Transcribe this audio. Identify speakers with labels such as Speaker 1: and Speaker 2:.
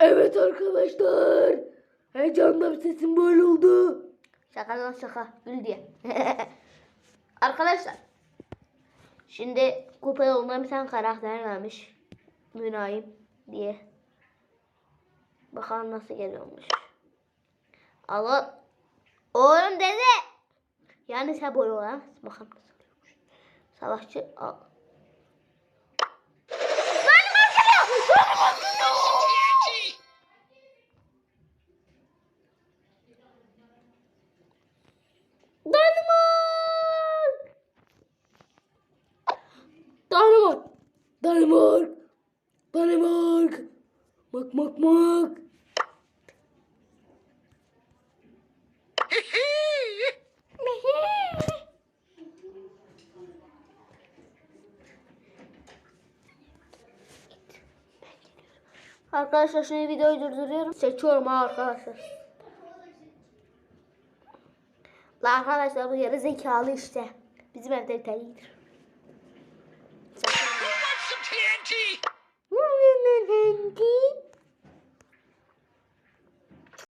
Speaker 1: Evet arkadaşlar. Heyecandan sesim böyle oldu.
Speaker 2: Şaka lan şaka. Gül diye. Arkadaşlar. Şimdi kupa yoluna bir tane karakter gelmiş. Mülayim diye. Bakalım nasıl geliyormuş. Allah. Oğlum dede. Yani böyle olamaz. Bakalım nasıl geliyormuş. Savaşçı. Al.
Speaker 1: Danimark. Danimark. Mak mak mak.
Speaker 2: Arkadaşlar şimdi videoyu durduruyorum. Seçiyorum arkadaşlar. La arkadaşlar bu yarı zekalı işte. Bizim evde delidir.